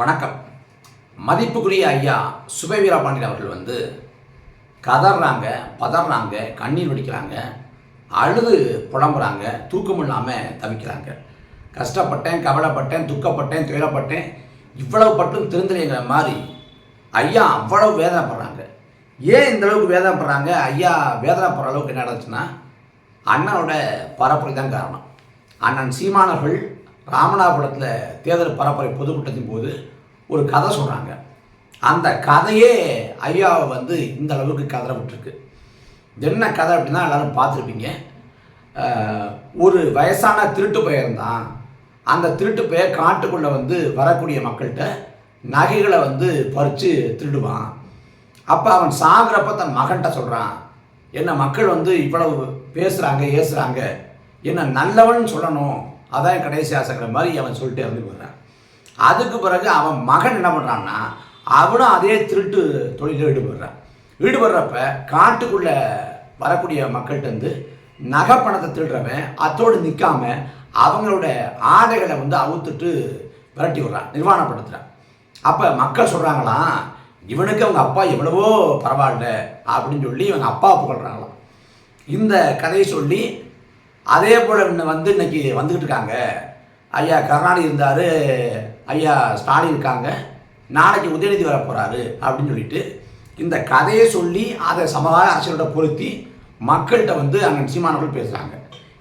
வணக்கம். மதிப்புக்குரிய ஐயா சுபவீரா பாண்டியன் அவர்கள் வந்து கதறாங்க பதறாங்க கண்ணீர் வடிக்கிறாங்க அழுது புலம்புறாங்க தூக்கம் இல்லாமல் தவிக்கிறாங்க. கஷ்டப்பட்டேன் கவலைப்பட்டேன் துக்கப்பட்டேன் துயரப்பட்டேன் இவ்வளவு பட்டும் திருந்தலைங்கிற மாதிரி ஐயா அவ்வளவு வேதனைப்படுறாங்க. ஏன் இந்த அளவுக்கு வேதனைப்படுறாங்க? ஐயா வேதனைப்படுற அளவுக்கு என்ன நடந்துச்சுன்னா அண்ணனோட பரப்புரை தான் காரணம். அண்ணன் சீமானவர்கள் ராமநாதபுரத்தில் தேர்தல் பரப்புரை பொதுக்கூட்டத்தின் போது ஒரு கதை சொல்கிறாங்க அந்த கதையே ஐயாவை வந்து இந்த அளவுக்கு கதற விட்டுருக்கு. என்ன கதை அப்படின்னா எல்லோரும் பார்த்துருப்பீங்க. ஒரு வயசான திருட்டு பெயர்ந்தான் தான் அந்த திருட்டு பெயர் காட்டுக்குள்ளே வந்து வரக்கூடிய மக்கள்கிட்ட நகைகளை வந்து பறித்து திருடுவான். அப்போ அவன் சாகுறப்ப தன் மகன்கிட்ட சொல்கிறான் என்ன மக்கள் வந்து இவ்வளவு பேசுகிறாங்க ஏசுகிறாங்க என்ன நல்லவன் சொல்லணும். அதான் கடைசி ஆசைங்கிற மாதிரி அவன் சொல்லிட்டு வந்து போடுறான் அதுக்கு பிறகு அவன் மகன் என்ன பண்ணுறான்னா அவனும் அதே திருட்டு தொழிலில் ஈடுபடுறான். ஈடுபடுறப்ப காட்டுக்குள்ளே வரக்கூடிய மக்கள்கிட்ட வந்து நகை பணத்தை திருடுறவன் அத்தோடு நிற்காம அவங்களோட ஆடைகளை வந்து அவுத்துட்டு விரட்டி விடுறான் நிர்வாணப்படுத்துகிறான் அப்போ மக்கள் சொல்கிறாங்களாம் இவனுக்கு அவங்க அப்பா எவ்வளவோ பரவாயில்ல அப்படின்னு சொல்லி இவங்க அப்பா புகழ்கிறாங்களாம் இந்த கதையை சொல்லி அதே போல் இன்னும் வந்து இன்னைக்கு வந்துக்கிட்டு இருக்காங்க. ஐயா கருணாநிதி இருந்தார் ஐயா ஸ்டாலின் இருக்காங்க. நாளைக்கு உதயநிதி வர போகிறாரு அப்படின்னு சொல்லிட்டு இந்த கதையை சொல்லி அதை சமகால அரசியலோட பொருத்தி மக்கள்கிட்ட வந்து அங்கே சீமானவர்கள் பேசுகிறாங்க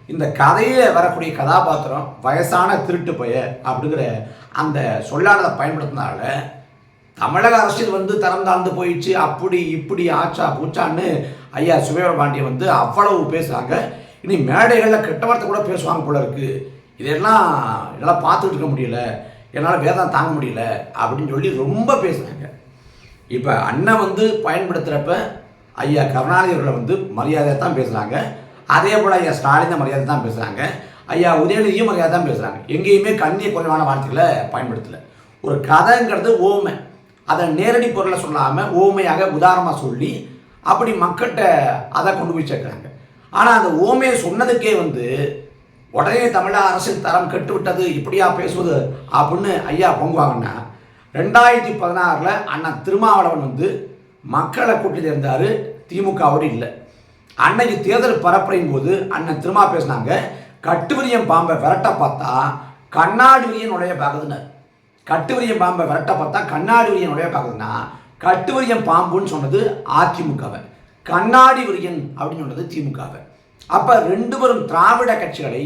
இந்த கதையில் வரக்கூடிய கதாபாத்திரம் வயசான திருட்டு பைய அப்படிங்கிற அந்த சொல்லாடலை பயன்படுத்தினால தமிழக அரசியல் வந்து தரம் தாழ்ந்து போயிடுச்சு. அப்படி இப்படி ஆச்சா பூச்சான்னு ஐயா சுபேவர பாண்டியன் வந்து அவ்வளவு பேசுகிறாங்க இனி மேடைகளில் கெட்ட வார்த்தை கூட பேசுவாங்க போல இருக்கு. இதெல்லாம் என்னால் பார்த்துட்டு இருக்க முடியல. என்னால் வேதம் தாங்க முடியல அப்படின்னு சொல்லி ரொம்ப பேசுகிறாங்க இப்போ அண்ணன் வந்து பயன்படுத்துகிறப்ப ஐயா கருணாநிதி அவர்களை வந்து மரியாதையாக தான் பேசுகிறாங்க அதே போல் ஐயா ஸ்டாலின் மரியாதை தான் பேசுகிறாங்க ஐயா உதயநிதியும் மரியாதை தான் பேசுகிறாங்க எங்கேயுமே கண்ணிய குறைவான வார்த்தைகளை பயன்படுத்தலை. ஒரு கதைங்கிறது ஓமை. அதை நேரடி பொருளை சொல்லாமல் ஓமையாக உதாரணமாக சொல்லி அப்படி மக்கள்கிட்ட அதை கொண்டு போய் சேர்க்குறாங்க. ஆனால் அந்த ஓமையை சொன்னதுக்கே வந்து உடனே தமிழக அரசின் தரம் கெட்டுவிட்டது இப்படியா பேசுவது? அப்படின்னு ஐயா பொங்குவாங்கன்னா ரெண்டாயிரத்தி பதினாறில் அண்ணன் திருமாவளவன் வந்து மக்களை கூட்டிட்டு இருந்தார் திமுகவோடு இல்லை. அன்னைக்கு தேர்தல் பரப்புறையும் போது அண்ணன் திருமா பேசினாங்க கட்டுவிரியம் பாம்பை விரட்ட பார்த்தா கண்ணாடி விரியன் நுழைய பார்க்குதுன்னாரு கட்டுவிரியம் பாம்பை விரட்ட பார்த்தா கண்ணாடி விரியன் நுழைய பார்க்குதுன்னா கட்டுவிரியம் பாம்புன்னு சொன்னது அதிமுகவை. கண்ணாடி விரியன் அப்படின்னு சொன்னது திமுகவை. அப்போ ரெண்டு பேரும் திராவிட கட்சிகளை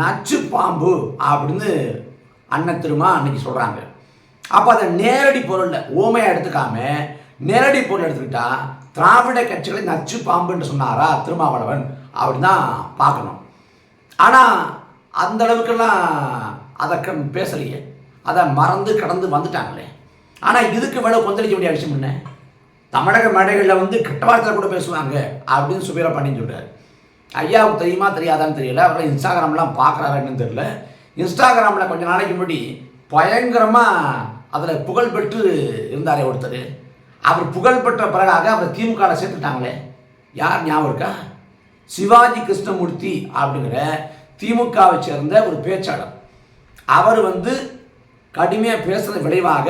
நச்சு பாம்பு அப்படின்னு அண்ணன் திருமா அன்னைக்கு சொல்கிறாங்க அப்போ அதை நேரடி பொருளில் ஓமையாக எடுத்துக்காம நேரடி பொருள் எடுத்துக்கிட்டா திராவிட கட்சிகளை நச்சு பாம்புன்னு சொன்னாரா திருமாவளவன் அப்படின்னு தான் பார்க்கணும். ஆனால் அந்த அளவுக்கெல்லாம் அதை பேசலையே. அதை மறந்து கடந்து வந்துட்டாங்களே. ஆனால் இதுக்கு மேலே கொந்தளிக்க வேண்டிய விஷயம் என்ன? தமிழக மேடைகளில் வந்து கெட்ட வார்த்தை கூட பேசுவாங்க அப்படின்னு சுபீரா பண்ணி சொல்கிறார் ஐயாவுக்கு தெரியுமா தெரியாதான்னு தெரியல. அவரை இன்ஸ்டாகிராம்லாம் பார்க்குறாருன்னு தெரியல. இன்ஸ்டாகிராமில் கொஞ்ச நாளைக்கு முன்னாடி பயங்கரமாக அதில் புகழ் பெற்று இருந்தாரே ஒருத்தர். அவர் புகழ் பெற்ற பிறகாக அவர் திமுகவில் சேர்த்துட்டாங்களே. யார் ஞாபகம் இருக்கா? சிவாஜி கிருஷ்ணமூர்த்தி அப்படிங்கிற திமுகவை சேர்ந்த ஒரு பேச்சாளர். அவர் வந்து கடுமையாக பேசுகிற விளைவாக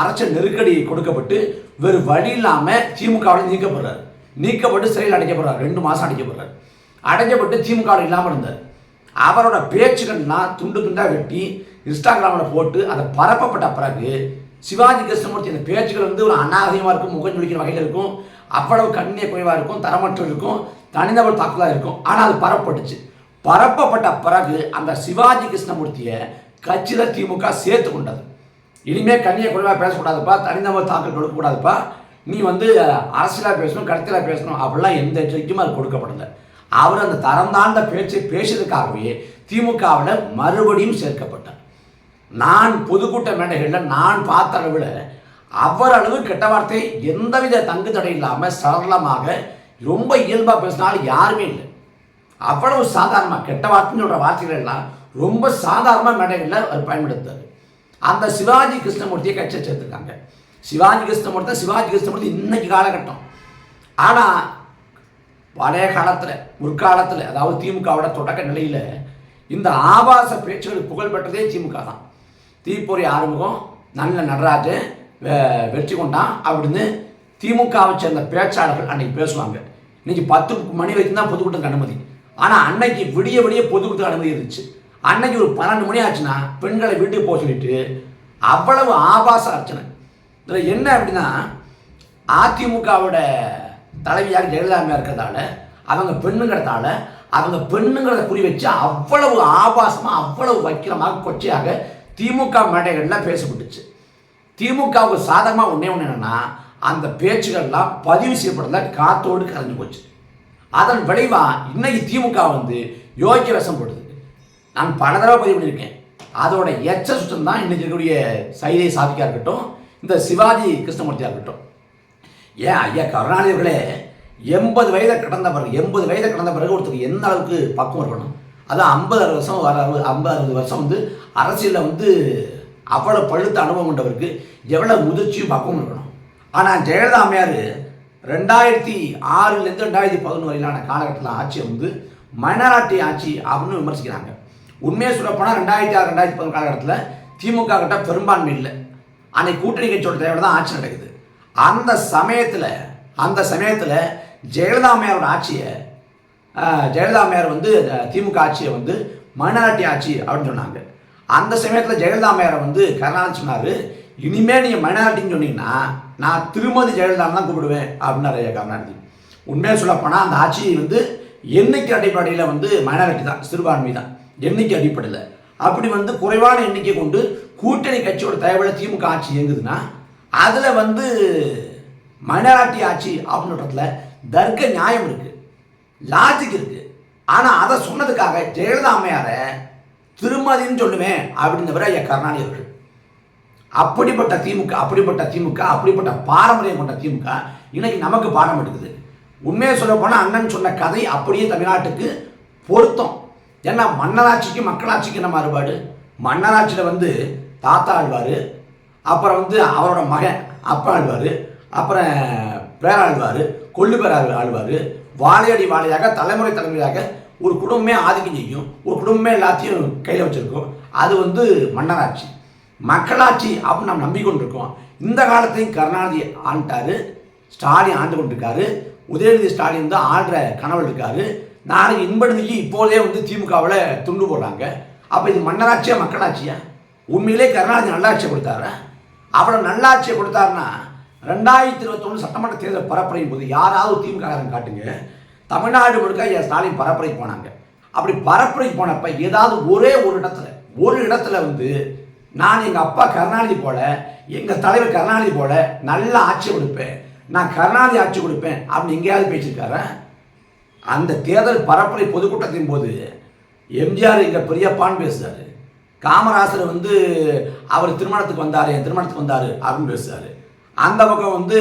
அரசியல் நெருக்கடி கொடுக்கப்பட்டு வேறு வழி இல்லாமல் திமுகவில் நீக்கப்படுறார். நீக்கப்பட்டு சிறையில் அடைக்கப்படுறார். ரெண்டு மாதம் அடைக்கப்படுறார். அடைக்கப்பட்டு திமுகவில் இல்லாமல் இருந்தார். அவரோட பேச்சுகள்லாம் துண்டு துண்டாக வெட்டி இன்ஸ்டாகிராமில் போட்டு அதை பரப்பப்பட்ட பிறகு சிவாஜி கிருஷ்ணமூர்த்தி அந்த பேச்சுகள் வந்து ஒரு அநாகரிகமாக இருக்கும் முகம் ஜொலிக்கிற வகையில் இருக்கும். அவ்வளவு கண்ணிய குறைவாக இருக்கும் தரமற்ற இருக்கும் தனிநபர் தாக்குதலாக இருக்கும். ஆனால் அது பரப்பப்பட்டுச்சு. பரப்பப்பட்ட பிறகு அந்த சிவாஜி கிருஷ்ணமூர்த்தியை கட்சியில் திமுக சேர்த்து கொண்டது. இனிமேல் கண்ணிய குறைவாக பேசக்கூடாதுப்பா தனிநபர் தாக்கல் கொடுக்கக்கூடாதுப்பா நீ வந்து அரசியலாக பேசணும் கருத்தியலாக பேசணும் அப்படிலாம் எந்த எச்சரிக்கையும் அது கொடுக்கப்படல. அவர் அந்த தரம் தாழ்ந்த பேச்சை பேசியதுக்காகவே திமுகவில் மறுபடியும் சேர்க்கப்பட்டார். நான் பொதுக்கூட்ட மேடைகளில் நான் பார்த்த அளவில் அவர் அளவு கெட்ட வார்த்தை எந்தவித தங்கு தடை இல்லாமல் சரளமாக ரொம்ப இயல்பாக பேசினாலும் யாருமே இல்லை. அவ்வளவு சாதாரணமாக கெட்ட வார்த்தைன்னு சொல்கிற வார்த்தைகள் எல்லாம் ரொம்ப சாதாரணமாக மேடைகளில் அவர் பயன்படுத்தார் அந்த சிவாஜி கிருஷ்ணமூர்த்தியை கட்சியை சேர்த்துருக்காங்க சிவாஜி கிருஷ்ணமூர்த்தி சிவாஜி கிருஷ்ணமூர்த்தி இன்னைக்கு காலகட்டம். ஆனால் பழைய காலத்தில் முற்காலத்தில் அதாவது திமுகவோட தொடக்க நிலையில் இந்த ஆபாச பேச்சுகள் புகழ் பெற்றதே திமுக தான். தீப்பொறி ஆறுமுகம் நல்ல நடராஜ் வெ- வெற்றி கொண்டான் அப்படின்னு திமுகவை சேர்ந்த பேச்சாளர்கள் அன்னைக்கு பேசுவாங்க. இன்னைக்கு பத்து மணி வரைக்கும் தான் பொதுக்கூட்டத்துக்கு அனுமதி. ஆனால் அன்னைக்கு விடிய விடிய பொதுக்கூட்டத்துக்கு அனுமதி இருந்துச்சு. அன்னைக்கு ஒரு பன்னெண்டு மணி ஆச்சுன்னா பெண்களை வீட்டுக்கு போக சொல்லிட்டு அவ்வளவு ஆபாச அர்ச்சனை. இதில் என்ன அப்படின்னா அதிமுகவோட தலைவியாக ஜெயலலாமையாக இருக்கிறதால அவங்க பெண்ணுங்கிறதால அவங்க பெண்ணுங்கிறத குறி வச்சு அவ்வளவு ஆபாசமாக அவ்வளவு வக்கிரமாக கொச்சையாக திமுக மேடைகள்லாம் பேசப்பட்டுச்சு. திமுகவுக்கு சாதகமாக ஒன்றே ஒன்று என்னென்னா அந்த பேச்சுகள்லாம் பதிவு செய்யப்படல காத்தோடு கரைஞ்சு போச்சு. அதன் விளைவாக இன்னைக்கு திமுக வந்து யோகிய வசம் போடுது. நான் பல தடவை பதிவு பண்ணியிருக்கேன். அதோட எச்ச சுத்தம் தான் இன்னைக்கு இருக்கக்கூடிய சைதை சாதிக்காக இருக்கட்டும் இந்த சிவாஜி கிருஷ்ணமூர்த்தியாக இருக்கட்டும். ஏன் ஐயா கருணாநிதி அவர்களே எண்பது வயதை கடந்த பிறகு எண்பது வயதை கடந்த பிறகு ஒருத்தருக்கு எந்த அளவுக்கு பக்குவம் இருக்கணும்? அதான் ஐம்பது அறுபது வருஷம் வர அறுபது ஐம்பது அறுபது வருஷம் வந்து அரசியலில் வந்து அவ்வளோ பழுத்த அனுபவம் கொண்டவருக்கு எவ்வளோ முதிர்ச்சியும் பக்குவம் இருக்கணும். ஆனால் ஜெயலலிதா அம்மையார் ரெண்டாயிரத்தி ஆறுலேருந்து ரெண்டாயிரத்தி பதினொன்று வரையிலான காலகட்டத்தில் ஆட்சியை வந்து மைனாரிட்டி ஆட்சி அப்படின்னு விமர்சிக்கிறாங்க. உண்மையை சொல்லப்போனால் ரெண்டாயிரத்தி ஆறு ரெண்டாயிரத்தி பதினொன்று காலகட்டத்தில் திமுக கிட்ட பெரும்பான்மை இல்லை. அன்னைக்கு கூட்டணி கட்சியோட தேவையோட தான் ஆட்சி நடக்குது. அந்த சமயத்தில் அந்த சமயத்தில் ஜெயலலிதா அம்மையாரோட ஆட்சியை ஜெயலலிதா அம்மையார் வந்து திமுக ஆட்சியை வந்து மைனாரிட்டி ஆட்சி அப்படின்னு சொன்னாங்க. அந்த சமயத்தில் ஜெயலலிதா அம்மையாரை வந்து கருணாநிதி சொன்னார் இனிமேல் நீங்கள் மைனாரிட்டின்னு சொன்னீங்கன்னா நான் திருமதி ஜெயலலிதா தான் கூப்பிடுவேன் அப்படின்னாரு கருணாநிதி. உண்மையாக சொல்லப்போனால் அந்த ஆட்சி வந்து எண்ணிக்கை அடிப்படையில் வந்து மைனாரிட்டி தான் சிறுபான்மை தான். எண்ணிக்கை அடிப்படையில். அப்படி வந்து குறைவான எண்ணிக்கை கொண்டு கூட்டணி கட்சியோட தயவுல திமுக ஆட்சி இயங்குதுன்னா அதில் வந்து மைனாரிட்டி ஆட்சி அப்படின்றதுல தர்க்க நியாயம் இருக்குது லாஜிக் இருக்குது ஆனால் அதை சொன்னதுக்காக ஜெயலலிதா அம்மையாரை திருமதின்னு சொல்லுவேன் அப்படின்றவரை ஐயா கருணாநிதி அவர்கள். அப்படிப்பட்ட திமுக அப்படிப்பட்ட திமுக அப்படிப்பட்ட பாரம்பரியம் கொண்ட திமுக இன்னைக்கு நமக்கு பாடம் எடுக்குது. உண்மையை சொல்ல போனால் அண்ணன் சொன்ன கதை அப்படியே தமிழ்நாட்டுக்கு பொருத்தம். ஏன்னா மன்னராட்சிக்கு மக்களாட்சிக்கு என்ன மாறுபாடு? மன்னராட்சியில் வந்து தாத்தா ஆழ்வார் அப்புறம் வந்து அவரோட மகன் அப்பா ஆழ்வார் அப்புறம் பேராழ்வார் கொள்ளு பேர் ஆழ்வார் வாழையடி வாழையாக தலைமுறை தலைமுறையாக ஒரு குடும்பமே ஆதிக்கம் செய்யும். ஒரு குடும்பமே எல்லாத்தையும் கையில் வச்சுருக்கோம். அது வந்து மன்னராட்சி. மக்களாட்சி அப்படின்னு நம்ம நம்பிக்கொண்டிருக்கோம். இந்த காலத்தையும் கருணாநிதி ஆண்டாரு ஸ்டாலின் ஆண்டு கொண்டிருக்காரு. உதயநிதி ஸ்டாலின் தான் ஆள்ற கனவு இருக்காரு. நாளைக்கு இன்படுதிக்கு இப்போதே வந்து திமுகவில் துண்டு போடுறாங்க. அப்போ இது மன்னராட்சியா மக்களாட்சியா? உண்மையிலே கருணாநிதி நல்லாட்சியை கொடுத்தாரு? அவ்வளோ நல்லாட்சியை கொடுத்தாருன்னா ரெண்டாயிரத்தி இருபத்தொன்று சட்டமன்ற தேர்தல் பரப்புரையும் போது யாராவது திமுக காட்டுங்க. தமிழ்நாடு முழுக்க என் ஸ்டாலின் பரப்புரைக்கு போனாங்க. அப்படி பரப்புரைக்கு போனப்ப ஏதாவது ஒரே ஒரு இடத்துல ஒரு இடத்துல வந்து நான் எங்கள் அப்பா கருணாநிதி போல எங்கள் தலைவர் கருணாநிதி போல நல்ல ஆட்சி கொடுப்பேன் நான் கருணாநிதி ஆட்சி கொடுப்பேன் அப்படின்னு எங்கேயாவது பேசியிருக்காரா? அந்த தேர்தல் பரப்புரை பொதுக்கூட்டத்தின் போது எம்ஜிஆர் எங்கள் பெரியப்பான்னு பேசுகிறார் காமராசர் வந்து அவர் திருமணத்துக்கு வந்தார் என் திருமணத்துக்கு வந்தார் அப்படின்னு பேசுகிறார் அந்த பக்கம் வந்து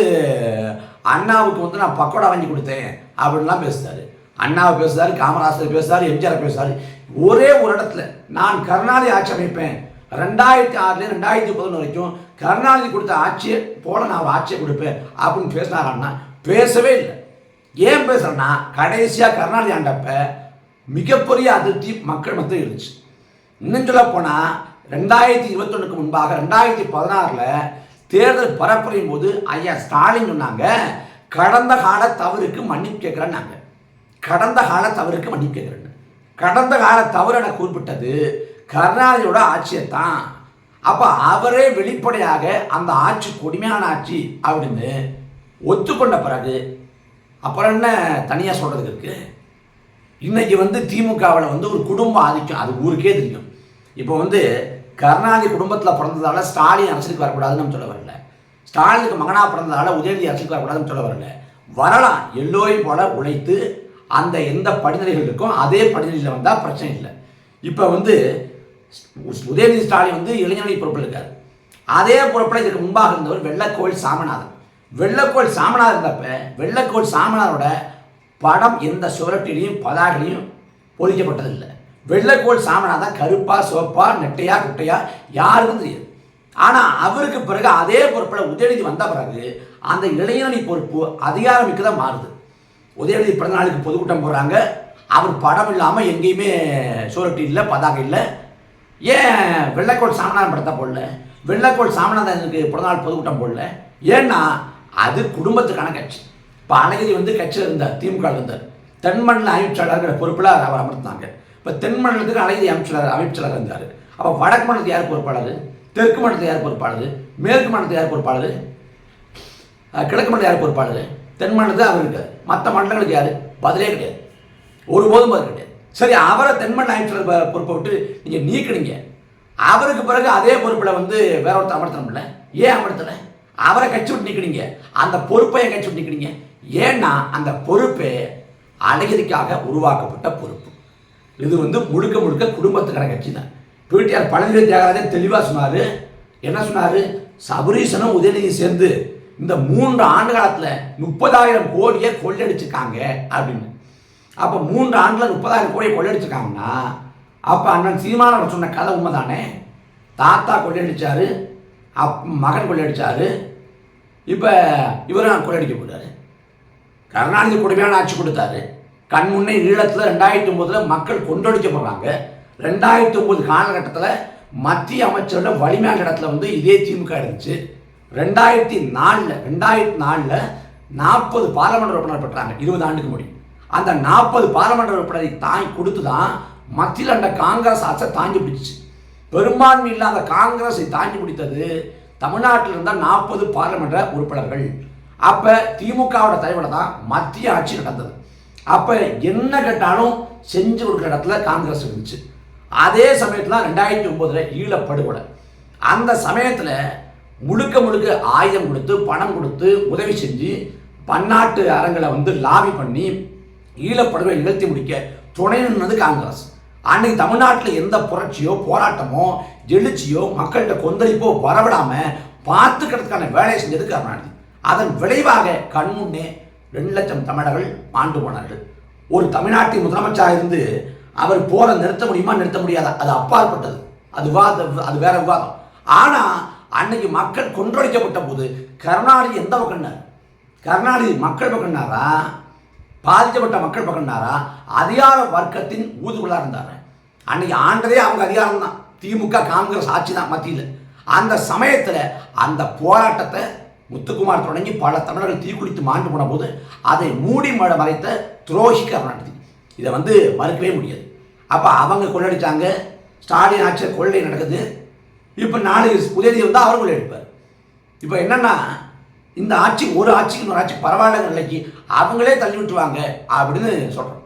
அண்ணாவுக்கு வந்து நான் பக்கோடா வாங்கி கொடுத்தேன் அப்படின்லாம் பேசுறாரு. அண்ணாவை பேசுறாரு காமராசர் பேசுறாரு எம்ஜிஆர் பேசுறாரு. ஒரே ஒரு இடத்துல நான் கருணாநிதி ஆட்சி அமைப்பேன். ரெண்டாயிரத்தி ஆறுல ரெண்டாயிரத்தி பதினொன்று வரைக்கும் கருணாநிதி கொடுத்த ஆட்சியை போல நான் ஆட்சியை கொடுப்பேன் அப்படின்னு பேசினாரான்னா பேசவே இல்லை. ஏன் பேசுகிறேன்னா கடைசியாக கருணாநிதி ஆண்டப்ப மிகப்பெரிய அதிருப்தி மக்கள் மத்தியில் இருந்துச்சு. இன்னும் சொல்ல போனால் ரெண்டாயிரத்தி இருபத்தொன்னுக்கு முன்பாக ரெண்டாயிரத்தி பதினாறில் தேர்தல் பரப்புரையும் போது ஐயா ஸ்டாலின் சொன்னாங்க கடந்த கால தவறுக்கு மன்னிப்பு கேட்குறேன்னாங்க கடந்த கால தவறுக்கு மன்னிப்பு கேட்குறேன் கடந்த கால தவறு என குறிப்பிட்டது கருணாநிதியோட ஆட்சியை தான் அப்போ அவரே வெளிப்படையாக அந்த ஆட்சி கொடுமையான ஆட்சி அப்படின்னு ஒத்துக்கொண்ட பிறகு அப்புறம் என்ன தனியாக சொல்கிறதுக்கு இருக்குது இன்றைக்கி வந்து திமுகவில் வந்து ஒரு குடும்ப ஆதிக்கம். அது ஊருக்கே தெரியும். இப்போ வந்து கருணாநிதி குடும்பத்தில் பிறந்ததால ஸ்டாலின் அரசுக்கு வரக்கூடாதுன்னு நம்ம சொல்ல வரல. ஸ்டாலினுக்கு மகனாக பிறந்ததால் உதயநிதி அரசுக்கு வரக்கூடாதுன்னு சொல்ல வரல. வரலாம். எல்லோரையும் போல உழைத்து அந்த எந்த படிநிலைகள் இருக்கோ அதே படிநிலையில் வந்தால் பிரச்சனை இல்லை. இப்போ வந்து உதயநிதி ஸ்டாலின் வந்து இளைஞரணி பொறுப்பில் இருக்கார். அதே பொறுப்பில் இதுக்கு முன்பாக இருந்தவர் வெள்ளக்கோவில் சாமநாதன். வெள்ளக்கோள் சாமனார் இருந்தப்ப வெள்ளக்கோள் சாமனாரோட படம் எந்த சுவரட்டிலையும் பதாகையிலையும் பொறிக்கப்பட்டதில்லை. வெள்ளக்கோள் சாமநாதன் கருப்பா சோப்பா நெட்டையா குட்டையா யாருக்கும் தெரியாது. ஆனால் அவருக்கு பிறகு அதே பொறுப்பில் உதயநிதி வந்த பிறகு அந்த இளைஞரணி பொறுப்பு அதிகாரமிக்க தான் மாறுது. உதயநிதி பிறந்த நாளுக்கு பொதுக்கூட்டம் போடுறாங்க. அவர் படம் இல்லாமல் எங்கேயுமே சுரட்டி இல்லை பதாகை இல்லை. ஏன் வெள்ளக்கோள் சாமனார் படத்தை போடல? வெள்ளக்கோள் சாமிநாதனுக்கு பிறந்தநாள் பொதுக்கூட்டம் போடல. ஏன்னா அது குடும்பத்துக்கான கட்சி. இப்போ அழகிரி வந்து கட்சியில் இருந்தார் திமுக இருந்தார். தென்மண்டல அமைச்சாளர்கிற பொறுப்பில் அவர் அமர்ந்தாங்க இப்போ தென்மண்டலத்துக்கு அழகிரி அமைச்சர் அமைச்சராக இருந்தார். அப்போ வடக்கு மண்டலத்துக்கு யார் பொறுப்பாளர்? தெற்கு மண்டலத்துக்கு யார் பொறுப்பாளர்? மேற்கு மண்டலத்துக்கு யார் பொறுப்பாளர்? கிழக்கு மண்டலம் யார் பொறுப்பாளர்? தென் மண்டலத்தில் அவர் இருக்கார். மற்ற மண்டலங்களுக்கு யார்? பதிலே கிடையாது. ஒருபோதும் பதில் கிடையாது. சரி அவரை தென்மண்டல அமைச்சர் பொறுப்பை விட்டு நீங்கள் நீக்கினீங்க. அவருக்கு பிறகு அதே பொறுப்பில் வந்து வேற ஒருத்தர் அமர்த்தணும்ல. ஏன் அமர்த்தலை? அவரை கட்சி விட்டு நிற்கிறீங்க அந்த பொறுப்பை கட்சி விட்டு நிற்கிறீங்க ஏன்னா அந்த பொறுப்பே அழகிரிக்காக உருவாக்கப்பட்ட பொறுப்பு. இது வந்து முழுக்க முழுக்க குடும்பத்துக்கான கட்சி தான் பிடிஆர் பழனிவேல் தியாகராஜன் தெளிவாக சொன்னார். என்ன சொன்னார்? சபரீசனும் உதயநிதியும் சேர்ந்து இந்த மூன்று ஆண்டு காலத்தில் முப்பதாயிரம் கோடியை கொள்ளடிச்சிருக்காங்க அப்படின்னு. அப்போ மூன்று ஆண்டில் முப்பதாயிரம் கோடியை கொள்ளடிச்சிருக்காங்கன்னா அப்போ அண்ணன் சீமானவர் சொன்ன கதை உண்மைதானே? தாத்தா கொள்ளடிச்சாரு அப் மகன் கொள்ளையடிச்சாரு. இப்போ இவரும் கொள்ளடிக்க போறாரு. கருணாநிதி கொடுமையான ஆட்சி கொடுத்தாரு. கண் முன்னே ஈழத்தில் ரெண்டாயிரத்தி ஒம்போதில் மக்கள் கொண்டடிக்கப்படுறாங்க ரெண்டாயிரத்தி ஒம்பது காலகட்டத்தில் மத்திய அமைச்சரோட வலிமையான இடத்துல வந்து இதே திமுக இருந்துச்சு. ரெண்டாயிரத்தி நாலில் ரெண்டாயிரத்தி நாலில் நாற்பது பாராளுமன்ற உறுப்பினர் பெற்றாங்க இருபது ஆண்டுக்கு முடி அந்த நாற்பது பாராளுமன்ற உறுப்பினரை தாங்கி கொடுத்து தான் மத்தியில் அந்த காங்கிரஸ் ஆட்சை தாங்கி பிடிச்சிச்சு. பெரும்பான்மை இல்லாத காங்கிரஸை தாங்கி பிடித்தது தமிழ்நாட்டில் இருந்த நாற்பது பாராளுமன்ற உறுப்பினர்கள். அப்போ திமுகவோட தலைவரில் தான் மத்திய ஆட்சி நடந்தது. அப்போ என்ன கேட்டாலும் செஞ்சு கொடுக்குற இடத்துல காங்கிரஸ் இருந்துச்சு. அதே சமயத்தில் ரெண்டாயிரத்தி ஒம்போதில் ஈழப்படுகொலை. அந்த சமயத்தில் முழுக்க முழுக்க ஆயுதம் கொடுத்து பணம் கொடுத்து உதவி செஞ்சு பன்னாட்டு அரங்களை வந்து லாபி பண்ணி ஈழப்படுகொலை நிகழ்த்தி முடிக்க துணை நின்னது காங்கிரஸ். அன்னைக்கு தமிழ்நாட்டில் எந்த புரட்சியோ போராட்டமோ எழுச்சியோ மக்கள்கிட்ட கொந்தளிப்போ வரவிடாமல் பார்த்துக்கிறதுக்கான வேலையை செஞ்சது கருணாநிதி அதன் விளைவாக கண்முன்னே ரெண்டு லட்சம் தமிழர்கள் மாண்டு போனார்கள். ஒரு தமிழ்நாட்டின் முதலமைச்சராக இருந்து அவர் போரை நிறுத்த முடியுமா நிறுத்த முடியாத? அது அப்பாற்பட்டது. அது விவாதம் அது வேற விவாதம். ஆனால் அன்னைக்கு மக்கள் கொன்றொழிக்கப்பட்ட போது கருணாநிதி எந்த பக்கம்னார் கருணாநிதி மக்கள் பக்கம்னாரா பாதிக்கப்பட்ட மக்கள் பக்கம்னாரா அதிகார வர்க்கத்தின் ஊதுகுலா இருந்தார் அன்னைக்கு ஆண்டதே அவங்க அதிகாரம் தான். திமுக காங்கிரஸ் ஆட்சி தான் மத்தியில். அந்த சமயத்தில் அந்த போராட்டத்தை முத்துக்குமார் தொடங்கி பல தமிழர்கள் தீக்குளித்து மாண்டு போன போது அதை மூடி மழை மறைத்த துரோகி கருணாநிதி இதை வந்து மறுக்கவே முடியாது. அப்போ அவங்க கொள்ளடித்தாங்க ஸ்டாலின் ஆட்சியர் கொள்ளை நடக்குது. இப்போ நாலு உதயநிதி வந்தால் அவர் கொள்ளையடிப்பார் இப்போ என்னென்னா இந்த ஆட்சி ஒரு ஆட்சிக்கு இன்னொரு ஆட்சி பரவாயில்ல நிலைக்கு அவங்களே தள்ளி விட்டுருவாங்க அப்படின்னு சொல்கிறோம்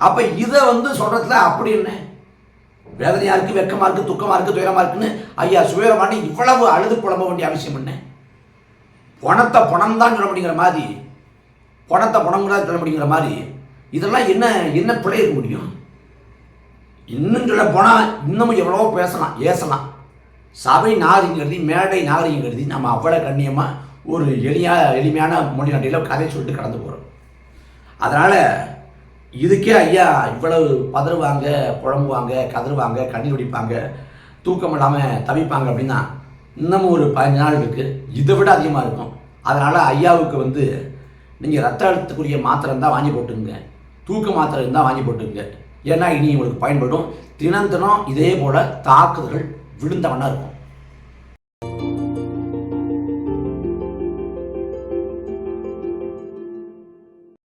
அப்போ இதை வந்து சொல்கிறதுல அப்படி என்ன? வேதனையாக இருக்குது வெக்கமாக இருக்குது துக்கமாக இருக்குது துயரமாக இருக்குன்னு ஐயா சுயரமானி இவ்வளவு அழுது புலம்ப வேண்டிய அவசியம் என்ன? பணத்தை பணம் தான் சொல்ல முடியுங்கிற மாதிரி பணத்தை பணம் தான் சொல்ல முடியுங்கிற மாதிரி இதெல்லாம் என்ன என்ன பிழை இருக்க முடியும்? இன்னும் சொல்ல போனால் இன்னமும் எவ்வளவோ பேசலாம் ஏசலாம். சபை நாகரிகம் கருதி மேடை நாகரிகம் கருதி நம்ம அவ்வளோ கண்ணியமாக ஒரு எளியா எளிமையான மொழி நடையில் கதை சொல்லிட்டு கடந்து போகிறோம் அதனால் இதுக்கே ஐயா இவ்வளவு பதறுவாங்க புழம்புவாங்க கதறுவாங்க கண்ணீர் வடிப்பாங்க தூக்கம் இல்லாமல் தவிப்பாங்க அப்படின்னா இன்னமும் ஒரு பதினஞ்சு நாள் இருக்குது இதை விட அதிகமாக இருக்கும். அதனால் ஐயாவுக்கு வந்து நீங்கள் ரத்த அழுத்தத்துக்குரிய மாத்திரை தான் வாங்கி போட்டுங்க தூக்க மாத்திரை இருந்தால் வாங்கி போட்டுங்க ஏன்னா இனி உங்களுக்கு பயன்படும். தினம் தினம் இதே போல் தாக்குதல்கள் விழுந்தவனாக இருக்கும்.